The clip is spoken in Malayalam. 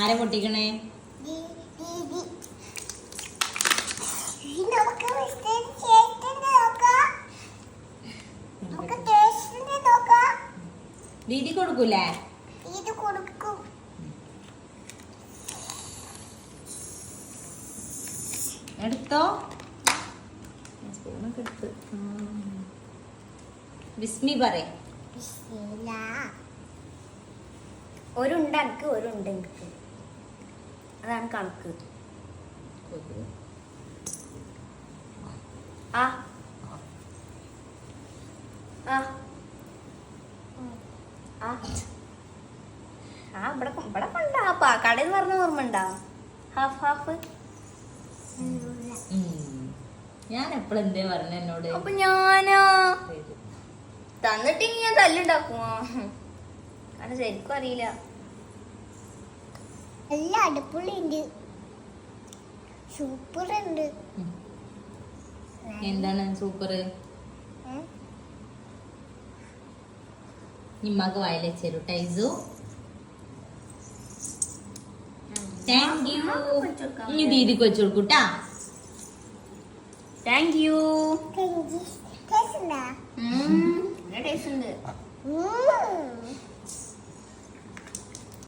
ആരെ പൊട്ടിക്കണേ? ദീദി കൊടുക്കൂലേ? കൊടുക്കും. എടുത്തോ? സ്പൂണൊക്കെ എടുത്ത് വിസ്മി പറയും. ഒരുണ്ടക്ക് ഉണ്ട അതാണ് കണക്ക്. ആ. ആ. ആ. ആ. ഇവിടെ ഇവിടെ കണ്ടാ. പാ കടയിൽ നിന്ന് പറഞ്ഞ ഓർമ്മ ഉണ്ടാ? Half half. ഞാൻ എപ്പോഴും എന്തേ പറഞ്ഞ എന്നോട്? അപ്പൊ ഞാനോ? തന്നിട്ട് ഞാൻ തല്ലുണ്ടാക്കുമോ കാരണം ശരിക്കും അറിയില്ല. നല്ല അടിപൊളിയുണ്ട്. സൂപ്പർ ഉണ്ട് എന്താണ് സൂപ്പർ നിമ്മക്ക് വെച്ചേരു. ടൈസു? താങ്ക് യു ഇനി ദീദിക്ക് വെച്ചു കൊടുക്കൂട്ടാ താങ്ക് യു ടേസ്റ്റ് ഉണ്ടാ? ടേസ്റ്റ് ഉണ്ട്. ഉം.